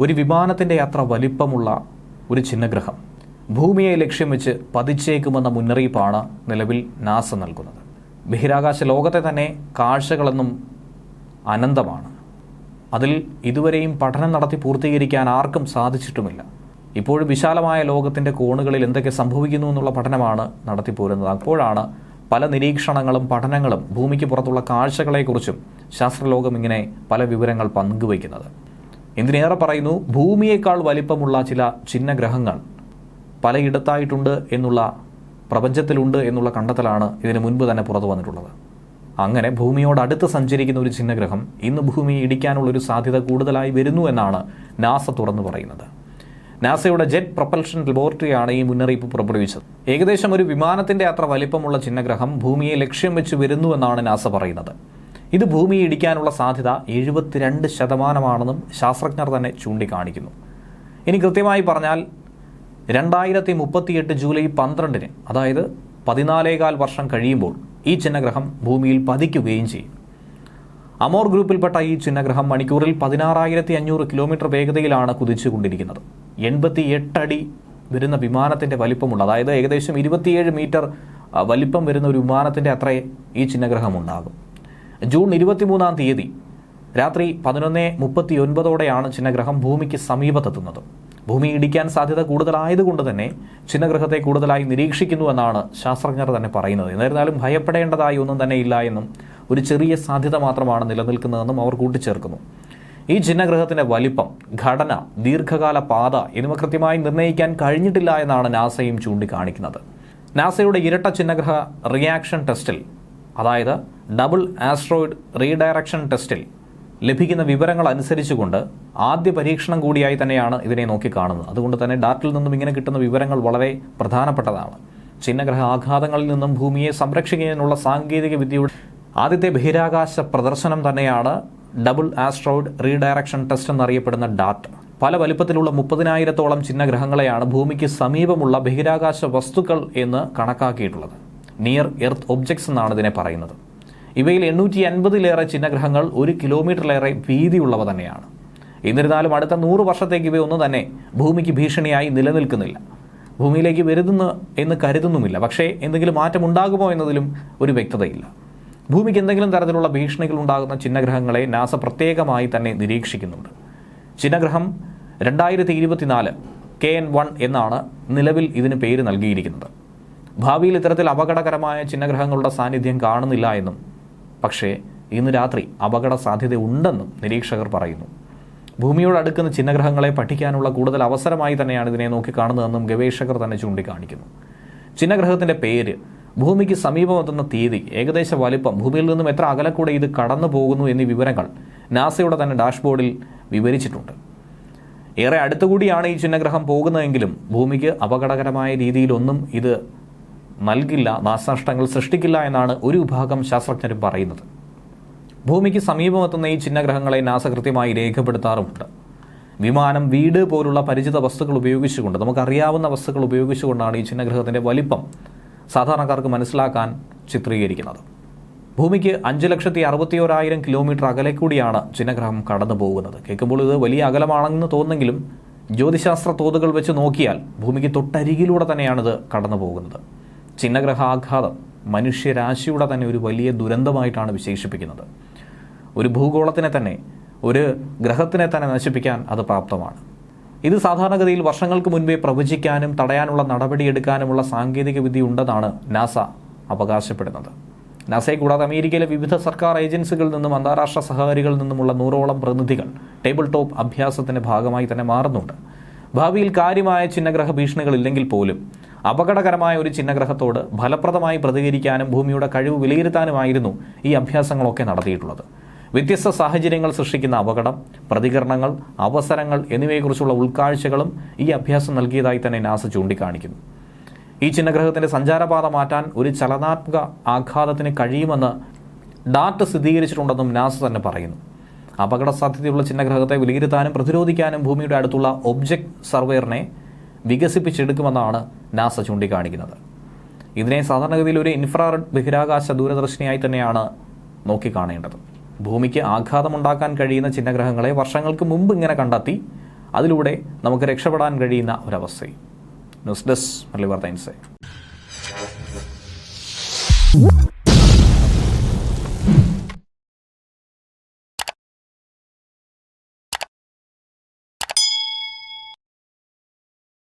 ഒരു വിമാനത്തിന്റെ യാത്ര വലിപ്പമുള്ള ഒരു ചിഹ്നഗ്രഹം. ഭൂമിയെ ലക്ഷ്യം വെച്ച് പതിച്ചേക്കുമെന്ന മുന്നറിയിപ്പാണ് നിലവിൽ നാസ നൽകുന്നത്. ബഹിരാകാശ ലോകത്തെ തന്നെ കാഴ്ചകളെന്നും അനന്തമാണ്. അതിൽ ഇതുവരെയും പഠനം നടത്തി പൂർത്തീകരിക്കാൻ ആർക്കും സാധിച്ചിട്ടുമില്ല. ഇപ്പോഴും വിശാലമായ ലോകത്തിന്റെ കോണുകളിൽ എന്തൊക്കെ സംഭവിക്കുന്നു എന്നുള്ള പഠനമാണ് നടത്തിപ്പോരുന്നത് അപ്പോഴാണ് പല നിരീക്ഷണങ്ങളും പഠനങ്ങളും ഭൂമിക്ക് പുറത്തുള്ള കാഴ്ചകളെക്കുറിച്ചും ശാസ്ത്രലോകം ഇങ്ങനെ പല വിവരങ്ങൾ പങ്കുവയ്ക്കുന്നത്. എന്തിനേറെ പറയുന്നു? ഭൂമിയേക്കാൾ വലിപ്പമുള്ള ചില ചിഹ്നഗ്രഹങ്ങൾ പലയിടത്തായിട്ടുണ്ട് എന്നുള്ള പ്രപഞ്ചത്തിലുണ്ട് എന്നുള്ള കണ്ടെത്തലാണ് ഇതിനു മുൻപ് തന്നെ പുറത്തു വന്നിട്ടുള്ളത്. അങ്ങനെ ഭൂമിയോട് അടുത്ത് സഞ്ചരിക്കുന്ന ഒരു ചിഹ്നഗ്രഹം ഇന്ന് ഭൂമി ഇടിക്കാനുള്ളൊരു സാധ്യത കൂടുതലായി വരുന്നു എന്നാണ് നാസ തുറന്നു പറയുന്നത്. നാസയുടെ ജെറ്റ് പ്രൊപ്പൽഷൻ ലബോറട്ടറിയാണ് ഈ മുന്നറിയിപ്പ് പുറപ്പെടുവിച്ചത്. ഏകദേശം ഒരു വിമാനത്തിന്റെ അത്ര വലിപ്പമുള്ള ചിഹ്നഗ്രഹം ഭൂമിയെ ലക്ഷ്യം വെച്ച് വരുന്നുവെന്നാണ് നാസ പറയുന്നത്. ഇത് ഭൂമി ഇടിക്കാനുള്ള സാധ്യത എഴുപത്തിരണ്ട് ശതമാനമാണെന്നും ശാസ്ത്രജ്ഞർ തന്നെ ചൂണ്ടിക്കാണിക്കുന്നു. ഇനി കൃത്യമായി പറഞ്ഞാൽ രണ്ടായിരത്തി മുപ്പത്തിയെട്ട് ജൂലൈ പന്ത്രണ്ടിന് അതായത് പതിനാലേകാൽ വർഷം കഴിയുമ്പോൾ ഈ ചിഹ്നഗ്രഹം ഭൂമിയിൽ പതിക്കുകയും ചെയ്യും. അമോർ ഗ്രൂപ്പിൽപ്പെട്ട ഈ ചിഹ്നഗ്രഹം മണിക്കൂറിൽ പതിനാറായിരത്തി അഞ്ഞൂറ് കിലോമീറ്റർ വേഗതയിലാണ് കുതിച്ചുകൊണ്ടിരിക്കുന്നത്. എൺപത്തി എട്ടടി വരുന്ന വിമാനത്തിന്റെ വലിപ്പമുള്ള അതായത് ഏകദേശം ഇരുപത്തിയേഴ് മീറ്റർ വലിപ്പം വരുന്ന ഒരു വിമാനത്തിന്റെ അത്രേ ഈ ചിഹ്നഗ്രഹം ഉണ്ടാകും. ജൂൺ ഇരുപത്തിമൂന്നാം തീയതി രാത്രി പതിനൊന്ന് മുപ്പത്തി ഒൻപതോടെയാണ് ചിഹ്നഗ്രഹം ഭൂമിക്ക് സമീപത്തെത്തുന്നത്. ഭൂമി ഇടിക്കാൻ സാധ്യത കൂടുതലായതുകൊണ്ട് തന്നെ ചിഹ്നഗ്രഹത്തെ കൂടുതലായി നിരീക്ഷിക്കുന്നു എന്നാണ് ശാസ്ത്രജ്ഞർ തന്നെ പറയുന്നത്. എന്നിരുന്നാലും ഭയപ്പെടേണ്ടതായി ഒന്നും തന്നെ ഇല്ല എന്നും ഒരു ചെറിയ സാധ്യത മാത്രമാണ് നിലനിൽക്കുന്നതെന്നും അവർ കൂട്ടിച്ചേർക്കുന്നു. ഈ ചിന്നഗ്രഹത്തിന്റെ വലിപ്പം ഘടന ദീർഘകാല പാത എന്നിവ കൃത്യമായി നിർണയിക്കാൻ കഴിഞ്ഞിട്ടില്ല എന്നാണ് നാസയും ചൂണ്ടിക്കാണിക്കുന്നത്. നാസയുടെ ഇരട്ട ചിഹ്നഗ്രഹ റിയാക്ഷൻ ടെസ്റ്റിൽ അതായത് ഡബിൾ ആസ്ട്രോയിഡ് റീഡയറക്ഷൻ ടെസ്റ്റിൽ ലഭിക്കുന്ന വിവരങ്ങൾ അനുസരിച്ചുകൊണ്ട് ആദ്യ പരീക്ഷണം കൂടിയായി തന്നെയാണ് ഇതിനെ നോക്കിക്കാണുന്നത് അതുകൊണ്ട് തന്നെ ഡാറ്റിൽ നിന്നും ഇങ്ങനെ കിട്ടുന്ന വിവരങ്ങൾ വളരെ പ്രധാനപ്പെട്ടതാണ്. ചിഹ്നഗ്രഹ ആഘാതങ്ങളിൽ നിന്നും ഭൂമിയെ സംരക്ഷിക്കുന്നതിനുള്ള സാങ്കേതിക വിദ്യയുടെ ആദ്യത്തെ ബഹിരാകാശ പ്രദർശനം തന്നെയാണ് ഡബിൾ ആസ്ട്രോയിഡ് റീഡയറക്ഷൻ ടെസ്റ്റ് എന്നറിയപ്പെടുന്ന ഡാറ്റ് പല വലിപ്പത്തിലുള്ള മുപ്പതിനായിരത്തോളം ചിഹ്നഗ്രഹങ്ങളെയാണ് ഭൂമിക്ക് സമീപമുള്ള ബഹിരാകാശ വസ്തുക്കൾ എന്ന് കണക്കാക്കിയിട്ടുള്ളത്. നിയർ എർത്ത് ഒബ്ജക്ട്സ് എന്നാണ് ഇതിനെ പറയുന്നത്. ഇവയിൽ എണ്ണൂറ്റി അൻപതിലേറെ ചിഹ്നഗ്രഹങ്ങൾ ഒരു കിലോമീറ്ററിലേറെ വീതിയുള്ളവ തന്നെയാണ്. എന്നിരുന്നാലും അടുത്ത നൂറ് വർഷത്തേക്ക് ഇവയൊന്നും തന്നെ ഭൂമിക്ക് ഭീഷണിയായി നിലനിൽക്കുന്നില്ല. ഭൂമിയിലേക്ക് വരുതെന്ന് എന്ന് കരുതുന്നുമില്ല. പക്ഷേ എന്തെങ്കിലും മാറ്റം ഉണ്ടാകുമോ എന്നതിലും ഒരു വ്യക്തതയില്ല. ഭൂമിക്ക് എന്തെങ്കിലും തരത്തിലുള്ള ഭീഷണികൾ ഉണ്ടാകുന്ന ചിഹ്നഗ്രഹങ്ങളെ നാസ പ്രത്യേകമായി തന്നെ നിരീക്ഷിക്കുന്നുണ്ട്. ചിഹ്നഗ്രഹം രണ്ടായിരത്തി ഇരുപത്തിനാല് കെ എൻ വൺ എന്നാണ് നിലവിൽ ഇതിന് പേര് നൽകിയിരിക്കുന്നത്. ഭാവിയിൽ ഇത്തരത്തിൽ അപകടകരമായ ചിഹ്നഗ്രഹങ്ങളുടെ സാന്നിധ്യം കാണുന്നില്ല എന്നും പക്ഷേ ഇന്ന് രാത്രി അപകട സാധ്യത ഉണ്ടെന്നും നിരീക്ഷകർ പറയുന്നു. ഭൂമിയോട് അടുക്കുന്ന ചിഹ്നഗ്രഹങ്ങളെ പഠിക്കാനുള്ള കൂടുതൽ അവസരമായി തന്നെയാണ് ഇതിനെ നോക്കിക്കാണുന്നതെന്നും ഗവേഷകർ തന്നെ ചൂണ്ടിക്കാണിക്കുന്നു. ചിഹ്നഗ്രഹത്തിന്റെ പേര് ഭൂമിക്ക് സമീപമെത്തുന്ന തീയതി ഏകദേശ വലിപ്പം ഭൂമിയിൽ നിന്നും എത്ര അകലക്കൂടെ ഇത് കടന്നു പോകുന്നു എന്നീ വിവരങ്ങൾ നാസയുടെ തന്നെ ഡാഷ്ബോർഡിൽ വിവരിച്ചിട്ടുണ്ട്. ഏറെ അടുത്തുകൂടിയാണ് ഈ ചിഹ്നഗ്രഹം പോകുന്നതെങ്കിലും ഭൂമിക്ക് അപകടകരമായ രീതിയിലൊന്നും ഇത് നൽകില്ല നാശനഷ്ടങ്ങൾ സൃഷ്ടിക്കില്ല എന്നാണ് ഒരു വിഭാഗം ശാസ്ത്രജ്ഞരും പറയുന്നത്. ഭൂമിക്ക് സമീപമെത്തുന്ന ഈ ചിഹ്നഗ്രഹങ്ങളെ നാസ കൃത്യമായി രേഖപ്പെടുത്താറുമുണ്ട്. വിമാനം വീട് പോലുള്ള പരിചിത വസ്തുക്കൾ ഉപയോഗിച്ചുകൊണ്ട് നമുക്കറിയാവുന്ന വസ്തുക്കൾ ഉപയോഗിച്ചുകൊണ്ടാണ് ഈ ചിഹ്നഗ്രഹത്തിന്റെ വലിപ്പം സാധാരണക്കാർക്ക് മനസ്സിലാക്കാൻ ചിത്രീകരിക്കുന്നത്. ഭൂമിക്ക് അഞ്ച് ലക്ഷത്തി അറുപത്തി അറുപത്തിയോരായിരം കിലോമീറ്റർ അകലെ കൂടിയാണ് ചിഹ്നഗ്രഹം കടന്നു പോകുന്നത്. കേൾക്കുമ്പോൾ ഇത് വലിയ അകലമാണെന്ന് തോന്നുമെങ്കിലും ജ്യോതിശാസ്ത്ര തോതുകൾ വെച്ച് നോക്കിയാൽ ഭൂമിക്ക് തൊട്ടരികിലൂടെ തന്നെയാണിത് കടന്നു പോകുന്നത്. ചിഹ്നഗ്രഹാഘാതം മനുഷ്യരാശിയുടെ തന്നെ ഒരു വലിയ ദുരന്തമായിട്ടാണ് വിശേഷിപ്പിക്കുന്നത്. ഒരു ഭൂഗോളത്തിനെ തന്നെ ഒരു ഗ്രഹത്തിനെ തന്നെ നശിപ്പിക്കാൻ അത് പ്രാപ്തമാണ്. ഇത് സാധാരണഗതിയിൽ വർഷങ്ങൾക്ക് മുൻപേ പ്രവചിക്കാനും തടയാനുള്ള നടപടിയെടുക്കാനുമുള്ള സാങ്കേതിക വിദ്യ ഉണ്ടെന്നാണ് നാസ അവകാശപ്പെടുന്നത്. നാസയെ കൂടാതെ അമേരിക്കയിലെ വിവിധ സർക്കാർ ഏജൻസികളിൽ നിന്നും അന്താരാഷ്ട്ര സഹകാരികളിൽ നിന്നുമുള്ള നൂറോളം പ്രതിനിധികൾ ടേബിൾ ടോപ്പ് അഭ്യാസത്തിന്റെ ഭാഗമായി തന്നെ മാറുന്നുണ്ട്. ഭാവിയിൽ കാര്യമായ ചിഹ്നഗ്രഹ ഭീഷണികൾ ഇല്ലെങ്കിൽ പോലും അപകടകരമായ ഒരു ചിഹ്നഗ്രഹത്തോട് ഫലപ്രദമായി പ്രതികരിക്കാനും ഭൂമിയുടെ കഴിവ് വിലയിരുത്താനുമായിരുന്നു ഈ അഭ്യാസങ്ങളൊക്കെ നടത്തിയിട്ടുള്ളത്. വ്യത്യസ്ത സാഹചര്യങ്ങൾ സൃഷ്ടിക്കുന്ന അപകടം പ്രതികരണങ്ങൾ അവസരങ്ങൾ എന്നിവയെക്കുറിച്ചുള്ള ഉൾക്കാഴ്ചകളും ഈ അഭ്യാസം നൽകിയതായി തന്നെ നാസ ചൂണ്ടിക്കാണിക്കുന്നു. ഈ ചിഹ്നഗ്രഹത്തിന്റെ സഞ്ചാരപാത മാറ്റാൻ ഒരു ചലനാത്മക ആഘാതത്തിന് കഴിയുമെന്ന് ഡാറ്റ് സ്ഥിരീകരിച്ചിട്ടുണ്ടെന്നും നാസ തന്നെ പറയുന്നു. അപകട സാധ്യതയുള്ള ചിഹ്നഗ്രഹത്തെ വിലയിരുത്താനും പ്രതിരോധിക്കാനും ഭൂമിയുടെ അടുത്തുള്ള ഒബ്ജക്റ്റ് സർവേറിനെ വികസിപ്പിച്ചെടുക്കുമെന്നാണ് നാസ ചൂണ്ടിക്കാണിക്കുന്നത്. ഇതിനെ സാധാരണഗതിയിൽ ഒരു ഇൻഫ്രാറെഡ് ബഹിരാകാശ ദൂരദർശിനിയായി തന്നെയാണ് നോക്കിക്കാണേണ്ടത്. ഭൂമിക്ക് ആഘാതമുണ്ടാക്കാൻ കഴിയുന്ന ചിഹ്നഗ്രഹങ്ങളെ വർഷങ്ങൾക്ക് മുമ്പ് ഇങ്ങനെ കണ്ടെത്തി അതിലൂടെ നമുക്ക് രക്ഷപ്പെടാൻ കഴിയുന്ന ഒരവസ്ഥയും ന്യൂസ് ഡെസ്ക് മലബാർ ഇൻസൈറ്റ്.